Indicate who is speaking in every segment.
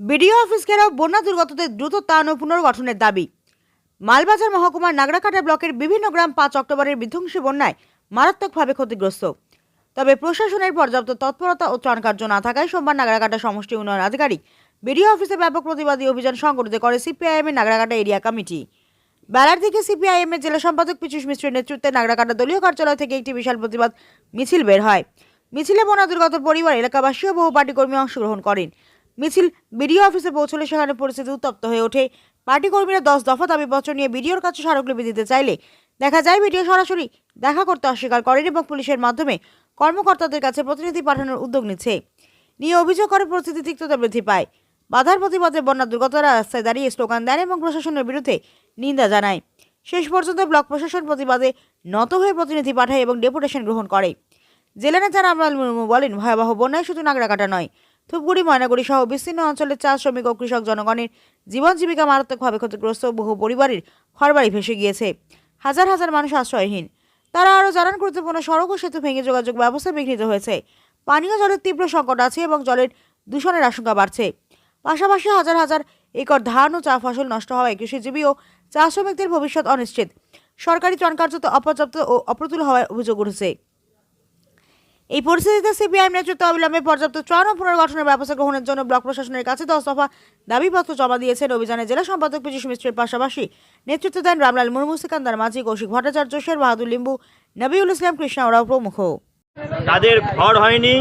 Speaker 1: BDO office ঘেরাও বন্যা দুর্গতদের দ্রুত ত্রাণ ও পুনর্গঠনের দাবি। মালবাজার মহকুমার নাগরাকাটা ব্লকের বিভিন্ন গ্রাম পাঁচ অক্টোবরের বিধ্বংসী বন্যায় মারাত্মকভাবে ক্ষতিগ্রস্ত। তবে প্রশাসনের পর্যাপ্ত তৎপরতা ও ত্রাণ কার্য না থাকায় সোমবার নাগরাকাটা সমষ্টি উন্নয়ন আধিকারিক বিডিও অফিসে ব্যাপক প্রতিবাদী অভিযান সংগঠিত করে সিপিআইএম এর নাগরাকাটা এরিয়া কমিটি। বেলার দিকে সিপিআইএম এর জেলা সম্পাদক পিচুষ মিশ্রের নেতৃত্বে নাগরাকাটা দলীয় কার্যালয় থেকে একটি বিশাল প্রতিবাদ মিছিল বের হয়। মিছিলে বন্যা দুর্গত পরিবার, এলাকাবাসী ও বহু পার্টি কর্মী অংশগ্রহণ করেন। মিছিল বিডিও অফিসে পৌঁছলে সেখানে পরিস্থিতি উত্তপ্ত হয়ে ওঠে। পার্টি কর্মীরা দশ দফা দাবিপত্র নিয়ে বিডিওর কাছে স্মারকলিপি দিতে চাইলে দেখা যায় বিডিও সরাসরি দেখা করতে অস্বীকার করেন এবং পুলিশের মাধ্যমে কর্মকর্তাদের কাছে প্রতিনিধি পাঠানোর উদ্যোগ নিচ্ছে। নিয়ে অভিযোগ করে পরিস্থিতি তিক্ততা বৃদ্ধি পায়। বাধার প্রতিবাদে বন্যা দুর্গতরা রাস্তায় দাঁড়িয়ে স্লোগান দেন এবং প্রশাসনের বিরুদ্ধে নিন্দা জানায়। শেষ পর্যন্ত ব্লক প্রশাসন প্রতিবাদে নত হয়ে প্রতিনিধি পাঠায় এবং ডেপুটেশন গ্রহণ করে। জেলা নেতা রামলাল মুর্মু বলেন, ভয়াবহ বন্যায় শুধু নাগরাকাটা নয় ধূপগুড়ি, ময়নাগুড়ি সহ বিস্তীর্ণ অঞ্চলের চা শ্রমিক ও কৃষক জনগণের জীবন জীবিকা মারাত্মকভাবে ক্ষতিগ্রস্ত বহু পরিবারের ঘরবাড়ি ভেসে গিয়েছে। হাজার হাজার মানুষ আশ্রয়হীন। তারা আরও জানান, গুরুত্বপূর্ণ সড়ক ও সেতু ভেঙে যোগাযোগ ব্যবস্থা বিঘ্নিত হয়েছে। পানীয় জলের তীব্র সংকট আছে এবং জলের দূষণের আশঙ্কা বাড়ছে। পাশাপাশি হাজার হাজার একর ধান ও চা ফসল নষ্ট হওয়ায় কৃষিজীবী ও চা শ্রমিকদের ভবিষ্যৎ অনিশ্চিত। সরকারি কার্যত অপর্যাপ্ত ও অপ্রতুল হওয়ার অভিযোগ উঠেছে। এই পরিস্থিতিতে সিপিআইএম নেতৃত্ব অবিলম্বে পর্যাপ্ত ত্রাণ ও পুনর্গঠনের ব্যবস্থা গ্রহণের জন্য ব্লক প্রশাসনের কাছে দশ দফা দাবিপত্র জমা দিয়েছেন অভিযানে জেলা সম্পাদক পীযুষ মিশ্রের পাশাপাশি নেতৃত্ব দেন রামলাল মুর্মু, সিকান্দার মাঝি, কৌশিক ভট্টাচার্য, শের বাহাদুর লিম্বু, নবিউল ইসলাম, কৃষ্ণা ওরাও প্রমুখ।
Speaker 2: তাদের ঘর হয়নি,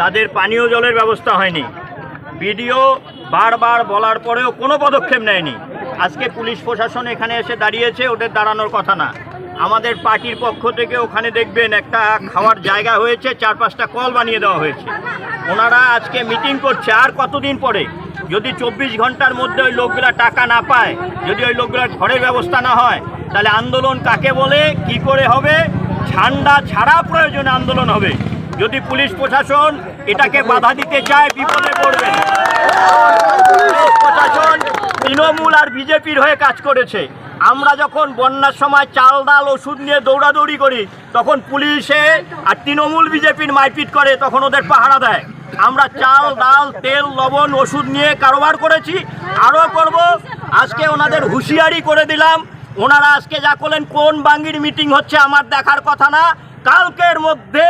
Speaker 2: তাদের পানীয় জলের ব্যবস্থা হয়নি। বিডিও বারবার বলার পরেও কোনো পদক্ষেপ নেয়নি। আজকে পুলিশ প্রশাসন এখানে এসে দাঁড়িয়েছে, ওদের দাঁড়ানোর কথা না। আমাদের পার্টির পক্ষ থেকে ওখানে দেখবেন একটা খাওয়ার জায়গা হয়েছে চার পাঁচটা কল বানিয়ে দেওয়া হয়েছে। ওনারা আজকে মিটিং করছে আর কতদিন পরে? যদি চব্বিশ ঘণ্টার মধ্যে ওই লোকগুলা টাকা না পায়, যদি ওই লোকগুলার ঘরের ব্যবস্থা না হয়, তাহলে আন্দোলন কাকে বলে, কি করে হবে? ঝান্ডা ছাড়া প্রয়োজনে আন্দোলন হবে। যদি পুলিশ প্রশাসন এটাকে বাধা দিতে চায়, বিপদে পড়বে। প্রশাসন তৃণমূল আর বিজেপির হয়ে কাজ করেছে। আমরা যখন বন্যার সময় চাল ডাল ওষুধ নিয়ে দৌড়াদৌড়ি করি, তখন পুলিশে আর তৃণমূল বিজেপির মারপিট করে, তখন ওদের পাহারা দেয়। আমরা চাল ডাল তেল, লবণ, ওষুধ নিয়ে কারবার করেছি। আরও করব। আজকে ওনাদের হুঁশিয়ারি করে দিলাম। ওনারা আজকে যা করলেন, কোন বাঙ্গির মিটিং হচ্ছে আমার দেখার কথা না। কালকের মধ্যে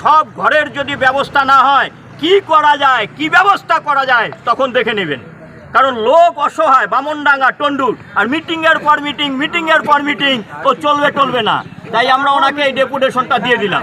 Speaker 2: সব ঘরের যদি ব্যবস্থা না হয়, কি করা যায়, কি ব্যবস্থা করা যায়, তখন দেখে নেবেন। কারণ লোক অসহায়, বামনডাঙ্গা, টন্ডুর। আর মিটিংয়ের পর মিটিং, মিটিংয়ের পর মিটিং, তো চলবে টলবে না। তাই আমরা ওনাকে এই ডেপুটেশনটা দিয়ে দিলাম।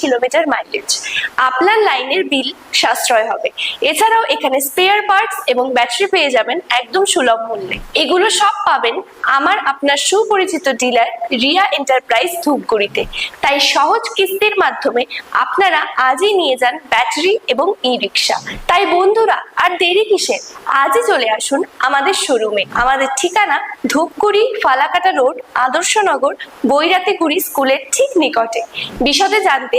Speaker 3: কিলোমিটার মাইলেজ আপনার লাইনের বিল সাশ্রয় হবে। এছাড়াও এখানে স্পেয়ার পার্টস এবং ব্যাটারি পেয়ে যাবেন একদম সুলভ মূল্যে। এগুলো সব পাবেন আমার আপনার সুপরিচিত ডিলার রিয়া এন্টারপ্রাইজ ধূপগুড়িতে। তাই সহজ কিস্তির মাধ্যমে আপনারা আজই নিয়ে যান ব্যাটারি এবং ই রিক্সা তাই বন্ধুরা, আর দেরি কিসে? আজই চলে আসুন আমাদের শোরুমে আমাদের ঠিকানা ধূপগুড়ি ফালাকাটা রোড আদর্শনগর বৈরাতিগুড়ি স্কুলের ঠিক নিকটে। বিশদে জানতে